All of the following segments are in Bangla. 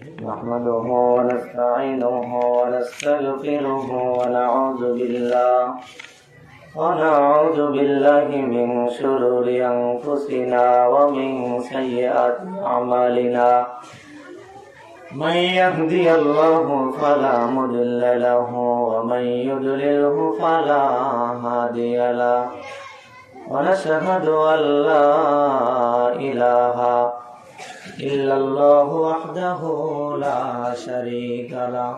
نحمده ونستعينه ونستغفره ونعوذ بالله. ونعوذ بالله من شرور أنفسنا ومن سيئات أعمالنا. من يهدي الله فلا مضل له ومن يضلله فلا هادي له. ونشهد أن لا إله إلا الله وحده لا شريك له.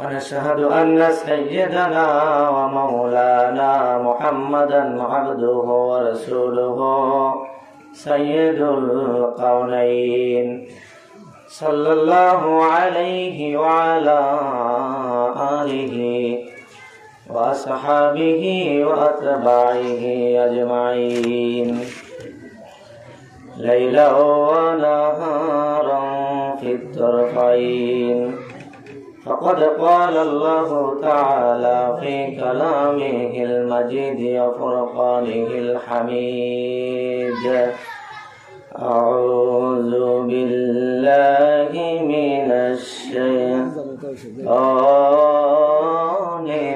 ونشهد أن سيدنا ومولانا محمدا عبده ورسوله سيد القونين صلى الله عليه وعلى آله وأصحابه وأتباعه أجمعين. ليلا ونهارا في الطرفين فقد قال الله تعالى في كلامه المجيد وفرقانه الحميد أعوذ بالله من الشيطان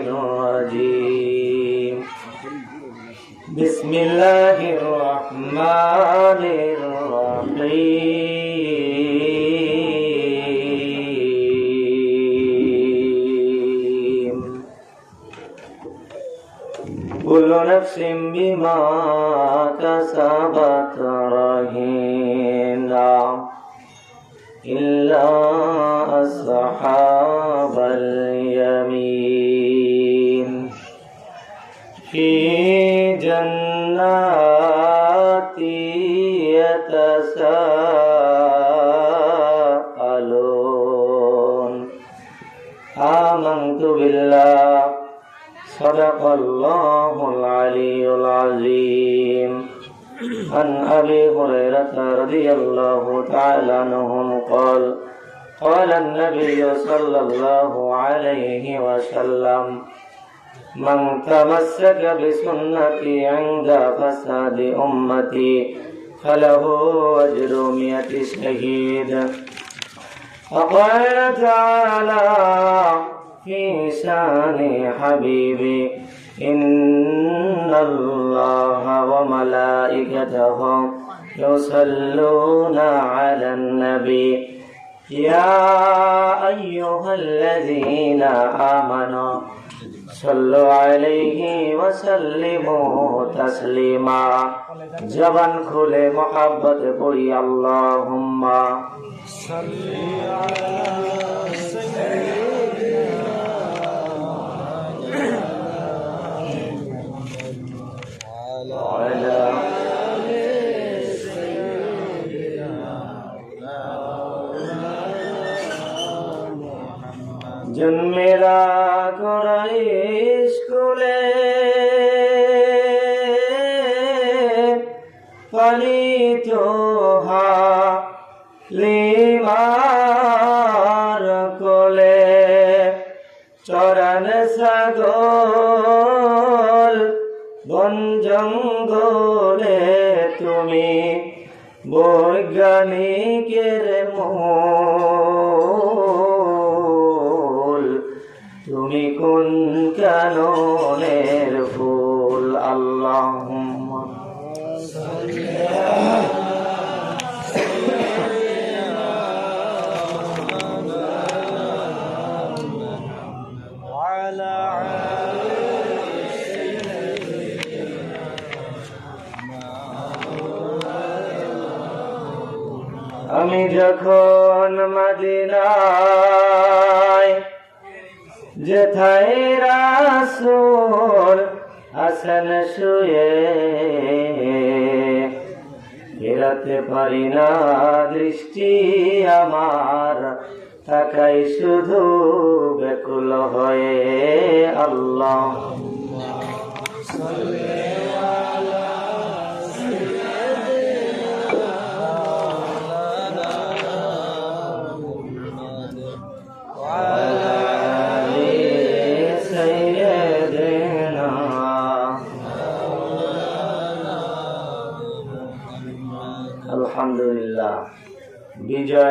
الرجيم بسم الله الرحمن الرحيم كل نفس بما كسبت رهينة إلا أصحاب اليمين. في جنات يتساءلون آمنت بالله. صدق الله العلي العظيم. عن أبي هريرة رضي الله تعالى عنهم قال قال النبي صلى الله عليه وسلم من تمسك بسنتي عند فساد أمتي فله أجر مئة شهيد. وقال تعالى في شأن حبيبي إن الله وملائكته يصلون على النبي. يا أيها الذين آمنوا صلوا عليه وسلموا تسليما জবান খুলে মোহাব্বত পড়ি আল্লাহুম্মা وعلى জন্মেরা পালিত লিমার কোলে চরণ সাগর বন জঙ্গলে তুমি বৈজ্ঞানিকের মূল। তুমি কোন কাননের ফুল? আল্লাহ যখন মদিনায় যেথায় রাসূল হাসান শুয়ে ফেরাতে পারি না দৃষ্টি আমার, তাকাই শুধু বেকুল হয়ে আল্লাহ।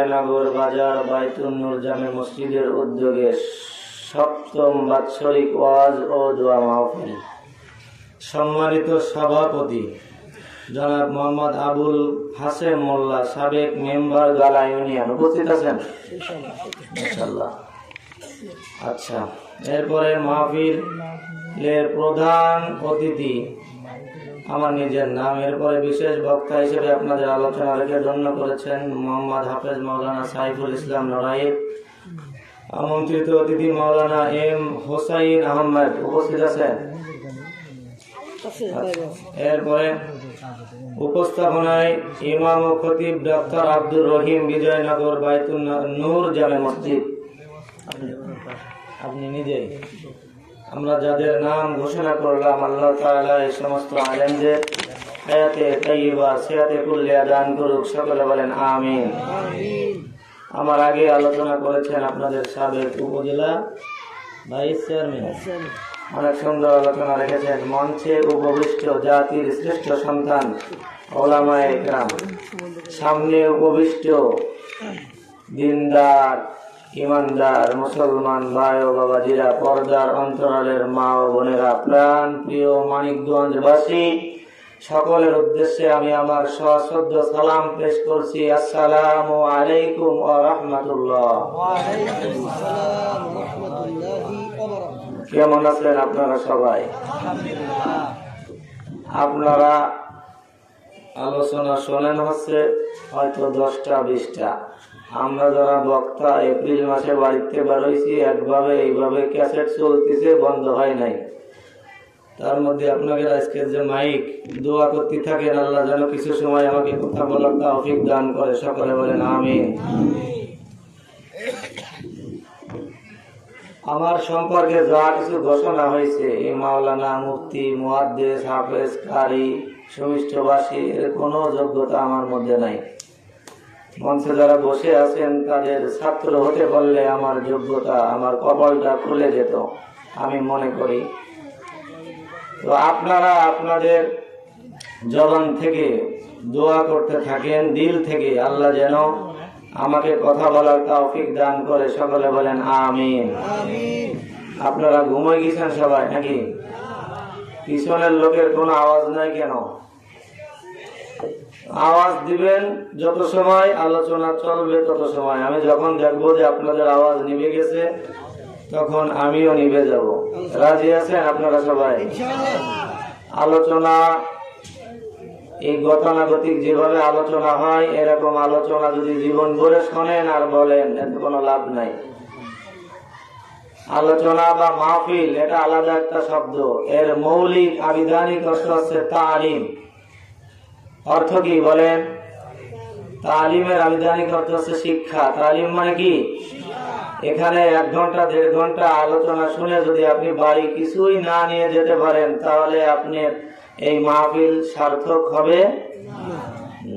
বিজয়নগর বাজার বাইতুন্নুর জামে মসজিদের উদ্যোগে সপ্তম বাৎসরিক ওয়াজ ও দোয়া মাহফিল। সম্মানিত সভাপতি, জনাব মোহাম্মদ আবুল হাসেম মোল্লা, সাবেক মেম্বার গালা ইউনিয়ন, উপস্থিত আছেন? আচ্ছা এরপরে মাহফিল এর প্রধান অতিথি আমার নিজের নাম এরপরে বিশেষ বক্তা হিসেবে আপনাদের আলোচনা রেখে ধন্য করেছেন মোহাম্মদ হাফেজ মাওলানা সাইফুল ইসলাম লড়াইয়ের আমন্ত্রিত অতিথি মাওলানা এম হোসাইন আহমেদ উপস্থিত আছেন। এরপরে উপস্থাপনায় ইমাম ও খতিব ডক্টর আব্দুর রহিম বিজয়নগর বাইতুল নূর জামে মসজিদ। আপনি নিজেই। আমরা যাদের নাম ঘোষণা করলাম, আল্লাহ তাআলা এই সমস্ত আলেমদের হায়াতে সিয়াতে কুল্লিয়া দান করুক, সকলে বলেন আমিন। আমার আগে আলোচনা করেছেন আপনাদের সাবেক উপজেলা ভাইস চেয়ারম্যান। অনেক সুন্দর আলোচনা রেখেছেন, মঞ্চে উপবিষ্ট জাতির শ্রেষ্ঠ সন্তান ওলামায়ে একরাম সামনে উপবিষ্ট দিনদার ইমানদার, মুসলমান ভাই ও বাবাজিরা, পর্দার অন্তরালের মা ও বোনেরা, প্রাণ প্রিয় মানিকগঞ্জবাসী, সকলের উদ্দেশ্যে আমি আমার সশ্রদ্ধ সালাম পেশ করছি। আসসালাম আলাইকুম ও রহমতুল্লাহ। কেমন আছেন আপনারা সবাই? আপনারা আলোচনা শোনেন হচ্ছে হয়তো দশটা, বিশটা। আমরা যারা বক্তা, এপ্রিল মাসে বাড়িতে বেরোইছি, একভাবে, এইভাবে ক্যাসেট চলতেছে, বন্ধ হয় নাই। তার মধ্যে আপনাদের আজকে যে মাইক, দোয়া করতে থাকেন, আল্লাহ যেন কিছু সময় আমাকে কথা বলার তৌফিক দান করে। সকলে বলেন, আমিন। আমার সম্পর্কে যা কিছু ঘোষণা হয়েছে, এই মাওলানা মুফতি, মুহাদ্দেস, হাফেজ, কারি সুমিষ্টবাসী এর কোনো যোগ্যতা আমার মধ্যে নাই। মঞ্চে যারা বসে আছেন তাদের ছাত্র হতে পারলে আমার যোগ্যতা আমার কপালটা খুলে যেত আমি মনে করি। তো আপনারা আপনাদের জবান থেকে দোয়া করতে থাকেন দিল থেকে। আল্লাহ যেন আমাকে কথা বলার তৌফিক দান করে। সকলে বলেন আমিন। আপনারা ঘুমিয়ে গেছেন সবাই নাকি? পিছনের লোকের কোনো আওয়াজ নাই কেন? আওয়াজ দিবেন যত সময়, আলোচনা চলবে তত সময়। আমি যখন দেখব যে আপনাদের আওয়াজ নিভে গেছে, তখন আমিও নিভে যাব। রাজি আছেন আপনারা সবাই? আলোচনা, এই গতানুগতিক যেভাবে আলোচনা হয়, এরকম আলোচনা যদি জীবন ভরে শোনেন আর বলেন, এতে কোনো লাভ নাই। আলোচনা বা মাহফিল, এটা আলাদা একটা শব্দ। এর মৌলিক আবিধানিক অর্থ হচ্ছে তালিম। অর্থ কি বলেন? তালিমের আবিধানিক অর্থ হচ্ছে শিক্ষা। তালিম মানে কি? এখানে এক ঘণ্টা, দেড় ঘণ্টা আলোচনা শুনে যদি আপনি বাড়ি কিছুই না নিয়ে যেতে পারেন, তাহলে আপনি এই মাহফিল সার্থক হবে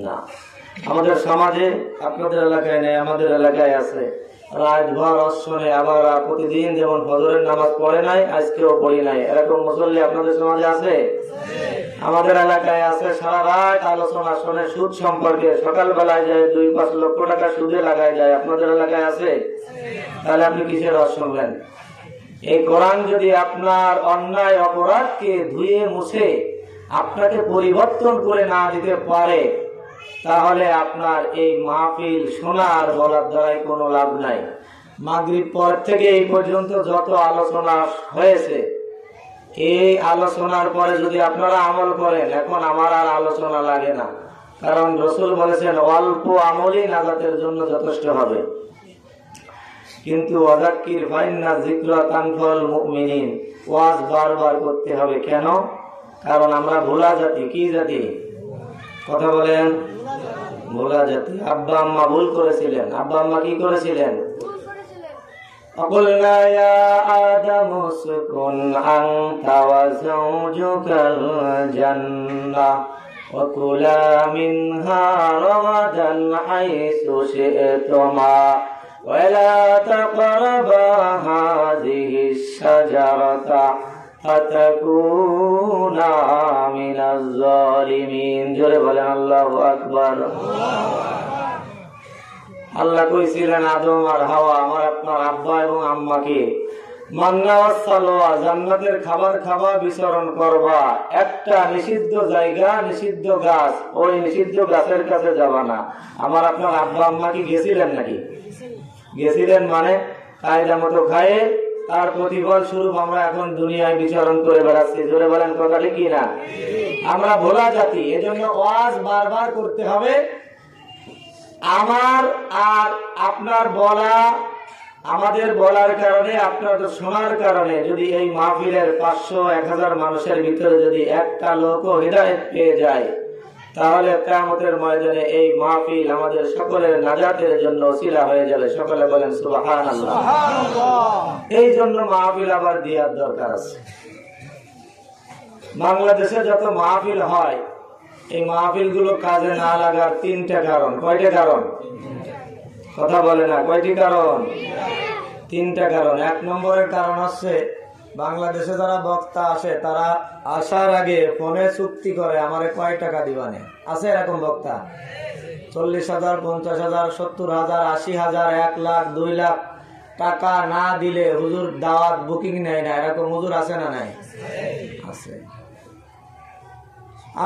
না। আমাদের সমাজে, আপনাদের এলাকায় নেই, আমাদের এলাকায় আছে। রাতভর অশ্বনে আবার প্রতিদিন যেমন ফজরের নামাজ পড়ে নাই, আজকেও পড়ি নাই। এরকম মুসল্লি আপনাদের সমাজে আছে? আমাদের এলাকায় আছে সারা রাত আলোচনা শুনে সুদ সম্পর্কে। সকালবেলায় যায় দুই পাঁচ লক্ষ টাকা সুদে লাগায় যায়, আপনাদের এলাকায় আছে? তাহলে আপনি কিসের রস শুনবেন? এই কোরআন যদি আপনার অন্যায় অপরাধকে ধুয়ে মুছে, আপনাকে পরিবর্তন করে না দিতে পারে, তাহলে আপনার এই মাহফিল শোনার বলার দ্বারাই কোনো লাভ নাই। মাগরিব পর থেকে এই পর্যন্ত যত আলোচনা হয়েছে এই আলোচনার পরে যদি আপনারা আমল করেন, এখন আমার আর আলোচনা লাগে না। কারণ রসুল বলেছেন, অল্প আমলই নাজাতের জন্য যথেষ্ট হবে। কিন্তু অজাক্কির ফাইন্না জিক্রা তানফল মুমিনিন, ওয়াজ বারবার করতে হবে। কেন? কারণ আমরা ভোলা জাতি। কি জাতি? কথা বলেন। ভোলা জাতি। আব্বা আম্মা ভুল করেছিলেন। আব্বা আম্মা কি করেছিলেন? فقلنا يا آدم اسكن أنت وزوجك الجنة وكلا منها رغدا حيث شئتما ولا تقربا هذه الشجرة فتكونا من الظالمين جرب الله أكبر আল্লাহ কইছিলেন, আদম আর হাওয়া, আমার আপনার আব্বা এবং আম্মাকে জান্নাতের খাবার খাওয়া বিচরণ করবা। একটা নিষিদ্ধ জায়গা, নিষিদ্ধ গাছ, ওই নিষিদ্ধ গাছের কাছে যাবা না। আমার আপনার আব্বা আম্মা কি গেছিলেন নাকি? গেছিলেন মানে কায়দা মতো খায়ে তার প্রতিফল স্বরূপ আমরা এখন দুনিয়ায় বিচরণ করে বেড়াচ্ছি। জোরে বলেন কথাটি কি না আমরা ভোলা জাতি, এজন্য ওয়াজ বারবার করতে হবে। আমার আর আপনার বলা আমাদের বলার কারণে আপনার শোনার কারণে যদি এই মাহফিলের পাঁচশো এক হাজার মানুষের ভিতরে যদি একটা লোকও হৃদায়ত পেয়ে যায় তাহলে কেয়ামতের ময়দানে এই মাহফিল আমাদের সকলের নাজাতের জন্য শিলা হয়ে যাবে। সকলে বলেন সুবাহান এই জন্য মাহফিল আবার দেওয়ার দরকার আছে। বাংলাদেশে যত মাহফিল হয় এই মাহফিলগুলো কাজে না লাগার তিনটা কারণ। কয়টা কারণ? কথা বলে না, কয়টি কারণ? তিনটা কারণ। এক নম্বরের কারণ হচ্ছে, বাংলাদেশে যারা বক্তা আসে, তারা আসার আগে ফোনে চুক্তি করে, আমারে কয় টাকা দিবানে? আছে এরকম বক্তা? চল্লিশ হাজার, পঞ্চাশ হাজার, সত্তর হাজার, আশি হাজার, এক লাখ, দুই লাখ টাকা না দিলে হুজুর দাওয়াত বুকিং নেয় না। এরকম হুজুর আছে না নাই? আছে।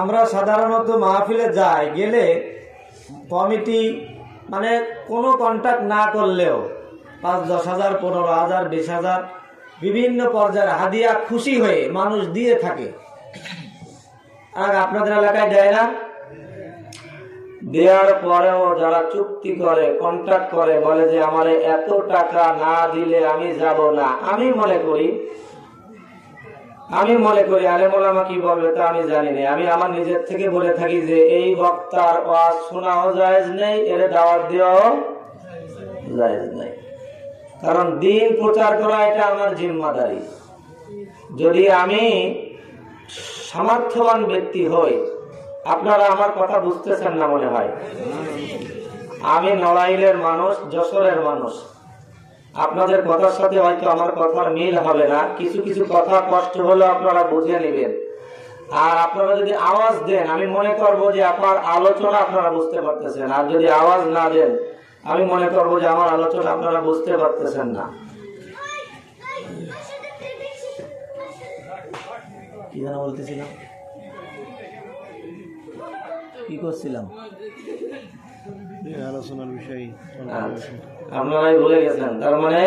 আমরা সাধারণত মাহফিলে যাই, গেলে কমিটি মানে কোনো কন্ট্যাক্ট না করলেও পাঁচ, দশ হাজার, পনেরো হাজার, বিশ হাজার, বিভিন্ন পর্যায়ের হাদিয়া খুশি হয়ে মানুষ দিয়ে থাকে। আর আপনাদের এলাকায় দেয় না দেওয়ার পরেও যারা চুক্তি করে কন্ট্যাক্ট করে, বলে যে আমার এত টাকা না দিলে আমি যাব না। আমি মনে করি আমি মনে করি আলেমোলামা কি বলবে তা আমি জানি না। আমি আমার নিজের থেকে বলে থাকি যে এই বক্তার ওয়াজ শোনাও জায়েজ নেই, এর দাওয়াত দেওয়াও জায়েজ নেই। কারণ দিন প্রচার করা এটা আমার জিম্মাদারি। যদি আমি সামর্থ্যবান ব্যক্তি হই, আপনারা আমার কথা বুঝতেছেন না মনে হয়? আমি নড়াইলের মানুষ, যশোরের মানুষ। আপনাদের কথার সাথে হয়তো আমার কথার মিল হবে না। কিছু কিছু কথা কষ্ট হলে আপনারা বুঝে নেবেন। আর আপনারা যদি আওয়াজ দেন, আমি মনে করব যে আপনার আলোচনা আপনারা বুঝতে পারতেছেন। আর যদি আওয়াজ না দেন, আমি মনে করব যে আমার আলোচনা আপনারা বুঝতে পারতেছেন না। কি যেন বলতেছিলাম? কি করছিলাম? আলোচনার বিষয় আচ্ছা, আপনারাই ভুলে গেছেন। তার মানে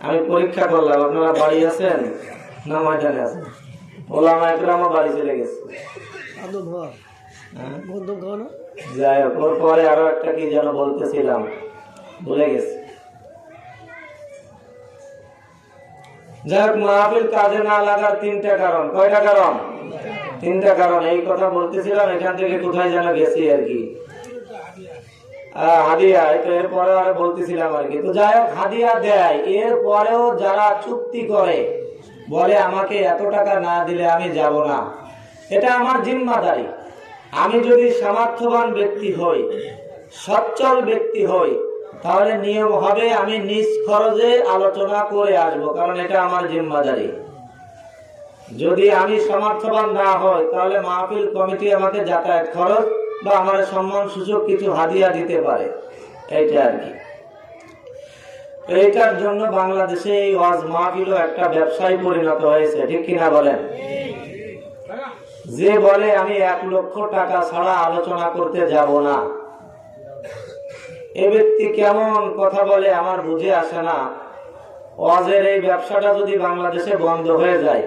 আমি পরীক্ষা করলাম। আপনারা বাড়ি আছেন না ময়দানে আছেন? ওলামা একরামও বাড়ি চলে গেছে। হ্যাঁ? যাই হোক ওর পরে আরও একটা কি যেন বলতেছিলাম। ভুলে গেছি। যাই হোক মাহফিল কাজে না লাগার তিনটা কারণ। কয়টা কারণ? তিনটা কারণ। এই কথা বলতেছিলাম এখান থেকে কোথায় যেন গেছি আর কি। এরপরে আর বলতেছিলাম আর কি। তো যাই হোক, হাদিয়া দেয়। এরপরেও যারা চুক্তি করে, বলে আমাকে এত টাকা না দিলে আমি যাব না। এটা আমার আমি যদি সামর্থ্যবান ব্যক্তি হই, সচ্ছল ব্যক্তি হই, তাহলে নিয়ম হবে আমি নিজ খরচে আলোচনা করে আসব, কারণ এটা আমার জিম্মাদারি। যদি আমি সমর্থবান না হই, তাহলে মাহফিল কমিটি আমাকে যাতায়াত খরচ বা আমার সম্মান সুযোগ কিছু হাদিয়া দিতে পারে। এইটা আর কি। এইটার জন্য বাংলাদেশে এই ওয়াজ মাহফিলও একটা ব্যবসায় পরিণত হয়েছে, ঠিক কিনা বলেন? যে বলে, আমি এক লক্ষ টাকা ছাড়া আলোচনা করতে যাব না। এ ব্যক্তি কেমন কথা বলে আমার বুঝে আসে না। ওয়াজের এই ব্যবসাটা যদি বাংলাদেশে বন্ধ হয়ে যায়,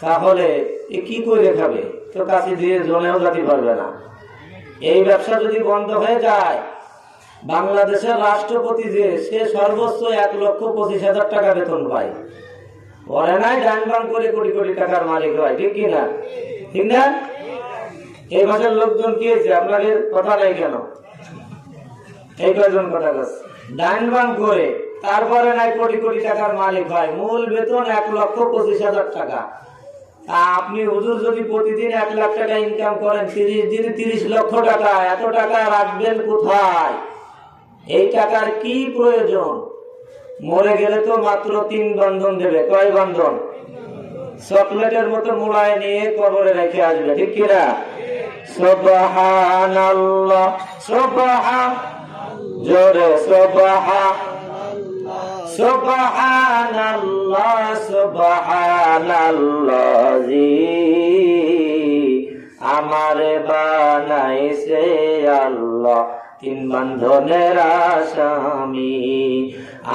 তাহলে এ কি করে খাবে? কাছে দিয়ে জনেও যেতে পারবে না। এই ব্যবসা যদি বন্ধ হয়ে যায়, বাংলাদেশের রাষ্ট্রপতি যে, সে সর্বোচ্চ এক লক্ষ পঁচিশ হাজার টাকা বেতন পায়। পরে নাই ডান বান করে কোটি কোটি টাকার মালিক হয়, ঠিক কি না? ঠিক না? এই ভাষার লোকজন কি হয়েছে আপনাদের কথা নাই কেন? এই কয়জন কথা কাছে ডাইন বান করে, তারপরে নাই কোটি কোটি টাকার মালিক হয়, মূল বেতন এক লক্ষ পঁচিশ হাজার টাকা। আপনি হুজুর যদি প্রতিদিন এক লাখ টাকা ইনকাম করেন, তিরিশ দিনে তিরিশ লক্ষ টাকা, এত টাকা রাখবেন কোথায়? এই টাকার কি প্রয়োজন? মরে গেলে তো মাত্র তিন বন্ধন দেবে। কয় বন্ধন? চকলেটের মতো মোড়ায় নিয়ে কবরে রেখে আসবে, ঠিক কিনা সোবাহান সোবাহান জোরে সোবাহা সুবহানাল্লাহ সুবহানাল্লাহ। জি বানাইছে আল্লাহ তিন বন্ধনের আসামি।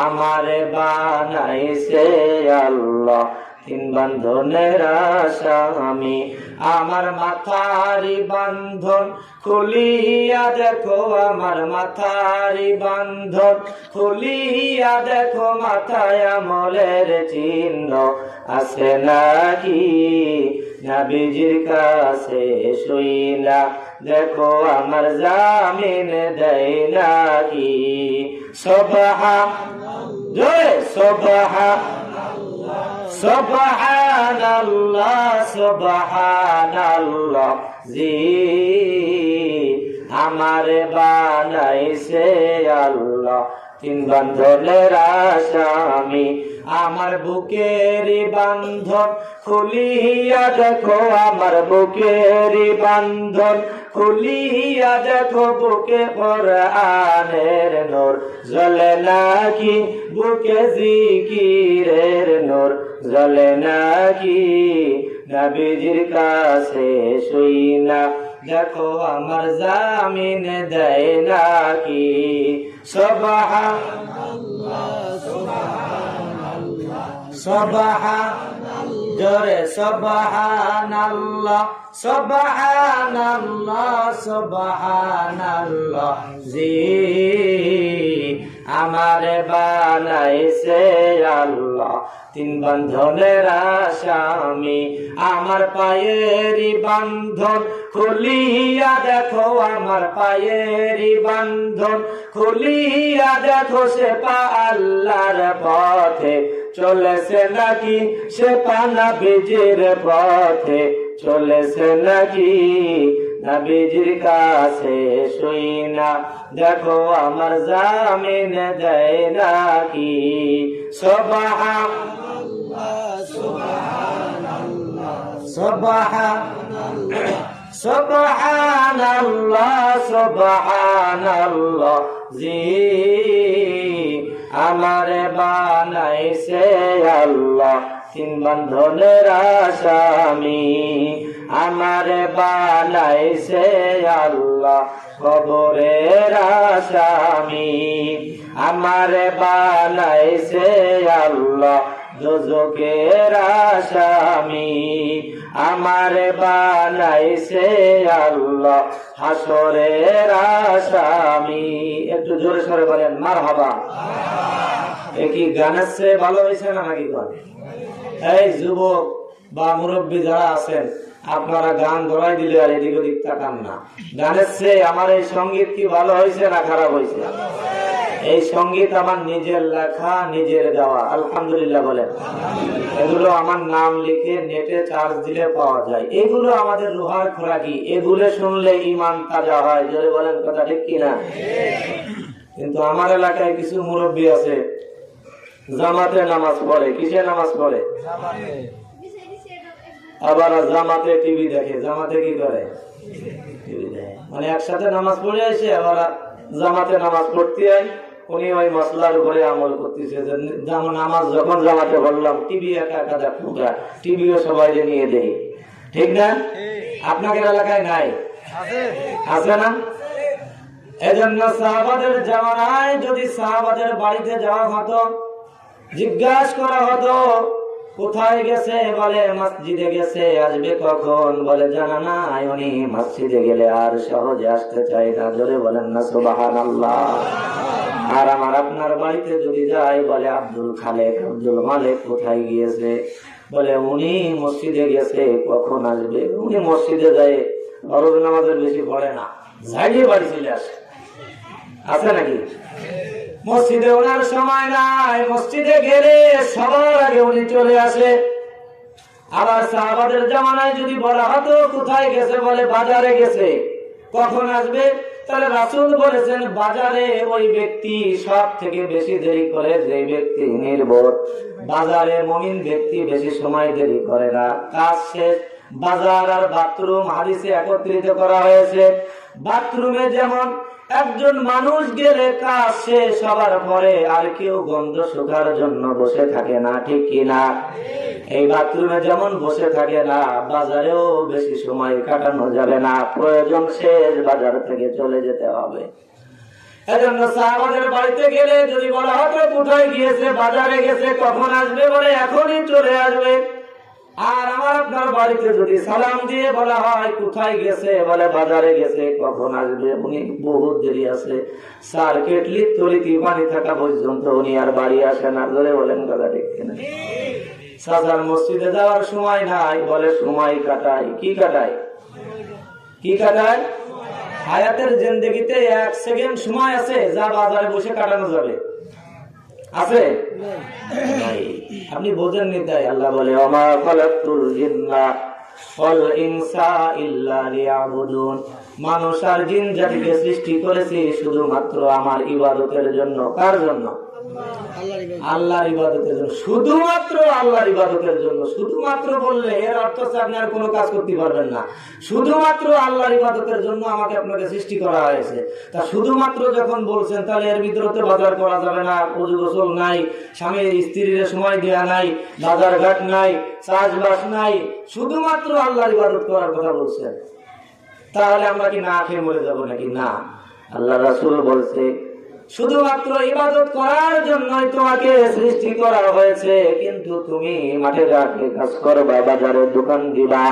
আমারে বানাইছে আল্লাহ বন্ধনের আসামি আমার মাথারি বন্ধন খুলিয়া দেখো, আমার মাথারি বন্ধন খুলিয়া দেখো, মাথায় আমলের চিহ্ন আছে নাকি? নাবিজির কাছে শুইলা দেখো, আমার জামিন দেয় নাকি? সবাহা জয় সবাহা সুবহানাল্লাহ সুবহানাল্লাহ, জি। আমার বানাইছে আল্লাহ। তিন বন্ধনের আসামি আমার বুকের বান্ধন খুলিয়া দেখো, আমার বুকের বান্ধন খুলিয়া দেখো বুকে পর আনের নোর। জলে নাকি বুকে জিকিরের নোর। জলে নাকি নবীজির কাছে শুই না। দেখো আমার জামিন দেয় নাকি। সবাহা সবাহা জোরে সবাহানাল্লাহ সবাহানাল্লাহ সবাহানাল্লাহ। জি, আমারে বানাইছে আল্লাহ। তিন বন্ধনের আসামি, আমার পায়েরই বন্ধন খুলিয়া দেখো, আমার পায়েরই বন্ধন খুলিয়া দেখো, সে পা আল্লাহর পথে চলেছে নাকি? সে পানা বীজের পথে চলেছে নাকি? নবীজির কাছে শুই না। দেখো আমার জামিন দেয় নাকি? সবাহা সবাহা সুবহানাল্লাহ সুবহানাল্লাহ, জি। আমারে বানাইছে আল্লাহ। তিন বন্ধনের আসামি। আমারে বানাইছে আল্লাহ। কবরের আসামি। আমারে বানাইছে আল্লাহ। দুজকের আসামি আমারে বানাইছে আল্লাহ হাসরের আসামি। একটু জোরে সরে বলেন মার হাবা কি গানের চেয়ে ভালো হয়েছে না নাকি এই যুবক বা মুরব্বী যারা আছেন আপনারা গান ধরাই দিলে আর এদিক ওদিক তাকান না। গানের চেয়ে আমার এই সংগীত কি ভালো হয়েছে না খারাপ হয়েছে এই সংগীত আমার নিজের লেখা, নিজের গাওয়া আলহামদুলিল্লাহ বলেন। এগুলো আমার নাম লিখে নেটে চার্জ দিলে পাওয়া যায়। এগুলো আমাদের রুহার খোরাকি। এগুলো শুনলে ইমান তাজা হয়। যদি বলেন কথা ঠিক কিনা? কিন্তু আমার এলাকায় কিছু মুরব্বী আছে, জামাতে নামাজ পড়ে। কিসে নামাজ পড়ে? আবার জামাতে টিভি দেখে। জামাতে কি করে? মানে একসাথে নামাজ পড়ে আসে, আবার জামাতে নামাজ পড়তে হয়। উনি ওই মশলার উপরে আমল করতেছে। যেমন নামাজ যখন জামাতে পড়লাম টিভি একা একা দেখো টিভিও সবাই নিয়ে দেয় ঠিক না? আপনাদের এলাকায় নাই? আছে। না? এজন্য সাহাবাদের জামানায় যদি সাহাবাদের বাড়িতে যাওয়া হতো জিজ্ঞাসা করা হতো কোথায় গেছে? বলে মসজিদে গেছে আসবে কখন? বলে জানা নাই উনি। মসজিদে গেলে আর সহজে আসতে চাই না। জোরে বলেন না সুবাহান আল্লাহ আর আমার আপনার বাড়িতে যদি যাই বলে আব্দুল খালেক, আব্দুল মালেক কোথায় গিয়েছে? বলে, উনি মসজিদে গেছে, কখন আসবে? উনি মসজিদে যায়, ফরজ নামাজের বেশি পড়ে না যাইয়ে বাড়ি চলে আসে। আছে নাকি? মসজিদে ওনার সময় নাই, মসজিদে গেলে সবার আগে উনি চলে আসে। আবার সাহাবাদের জামানায় যদি বলা হতো, কোথায় গেছে বলে, বাজারে গেছে, কখন আসবে? তাহলে রাসুল বলেছেন, বাজারে ওই ব্যক্তি সব থেকে বেশি দেরি করে যে ব্যক্তি নির্ভর বাজারে মমিন ব্যক্তি বেশি সময় দেরি করে না। কাজ শেষ। বাজার আর বাথরুম হাদিসে একত্রিত করা হয়েছে। বাথরুমে যেমন একজন মানুষ গেলে কাজ শেষ হবার পরে আর কেউ গন্ধ শুকার জন্য বসে থাকে না, ঠিক কিনা? এই বাথরুমে যেমন বসে থাকে না, বাজারেও বেশি সময় কাটানো যাবে না। প্রয়োজন শেষ বাজার থেকে চলে যেতে হবে। এজন্য সাহাবাদের বাড়িতে গেলে যদি বলা হতো কোথায় গিয়েছে, বাজারে গেছে, কখন আসবে বলে এখনই চলে আসবে। আর আমার আপনার বাড়িতে যদি সালাম দিয়ে বলা হয়, কোথায় গেছে বলে বাজারে গেছে, কখন আসবে? উনি বহুত দেরি আছে। স্যার, কেটলি তলিতি পানি থাকা পর্যন্ত উনি আর বাড়ি আসে না। ধরে বলেন কথা ঠিক কিনা? সাজার মসজিদে যাওয়ার সময় নাই, বলে সময় কাটাই কি কাটাই কি কাটায়? হায়াতের জিন্দগিতে এক সেকেন্ড সময় আছে, যা বাজারে বসে কাটানো যাবে। আছে। আপনি বোঝেন নি তাই আল্লাহ বলে ইল্লা লিয়াবুদুন। মানুষ আর জিন জাতিকে সৃষ্টি করেছি শুধুমাত্র আমার ইবাদতের জন্য। কার জন্য? আল্লাহর ইবাদতের জন্য। শুধুমাত্র আল্লাহর ইবাদতের জন্য। শুধুমাত্র বললে এর অর্থ হচ্ছে আপনি আর কোনো কাজ করতে পারবেন না। শুধুমাত্র আল্লাহর ইবাদতের জন্য আমাকে আপনাকে সৃষ্টি করা হয়েছে। তা শুধুমাত্র যখন বলছেন, তাহলে এর ভিতরে তো বাজার করা যাবে না পুজো গোসল নাই স্বামী স্ত্রীর সময় দেওয়া নাই, বাজার ঘাট নাই, চাষবাস নাই, শুধুমাত্র আল্লাহর ইবাদত করার কথা বলছেন। তাহলে আমরা কি না খেয়ে মরে যাব নাকি? না। আল্লাহ রাসুল বলছে শুধুমাত্র ইবাদত করার জন্যই তোমাকে সৃষ্টি করা হয়েছে। কিন্তু তুমি মাঠে ঘাটে কাজ করবা, বাজারে দোকান দিবা,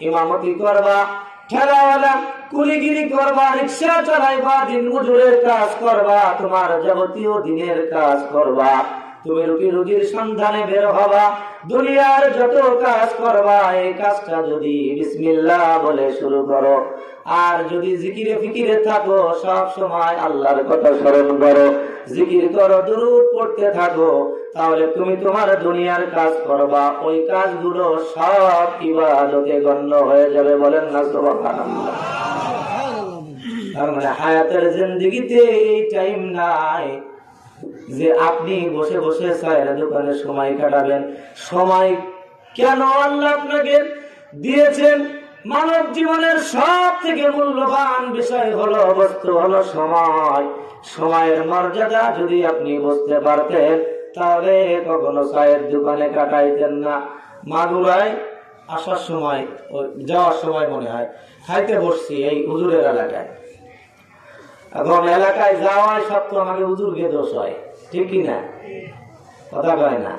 ইমামতি করবা কুলিগিরি করবা, রিক্সা চালাইবা, দিন মজুরের কাজ করবা, তোমার যাবতীয় দিনের কাজ করবা। তুমি রুটি রুজির সন্ধানে বের হবা, দুনিয়ার যত কাজ করবা, এই কাজটা যদি বিসমিল্লাহ বলে শুরু করো আর যদি জিকিরে ফিকিরে থাকো, সব সময় আল্লাহর কথা স্মরণ করো। জিকির করো, দুরুদ পড়তে থাকো, তাহলে তুমি তোমার দুনিয়ার কাজ করবা। ওই কাজগুলো সব ইবাদতে গণ্য হয়ে যাবে বলেন না, সুবহানাল্লাহ। তার মানে হায়াতের জিন্দিগিতে এই টাইম নাই যে আপনি বসে বসে চায়ের দোকানে সময় কাটাবেন। সময় কেন আল্লাহ আপনাকে দিয়েছেন? মানব জীবনের সব থেকে মূল্যবান বিষয় হলো বস্তু হলো সময়। সময়ের মর্যাদা যদি আপনি বুঝতে পারতেন, তাহলে কখনো চায়ের দোকানে কাটাইতেন না। মাগুরায় আসার সময় যাওয়ার সময় মনে হয়, খাইতে বসছি এই হুজুরের এলাকায়। এখন এলাকায় যাওয়ায় সব তো আমাকে হুজুরকে দোষ হয়, ঠিক কি না? কথা কয় না?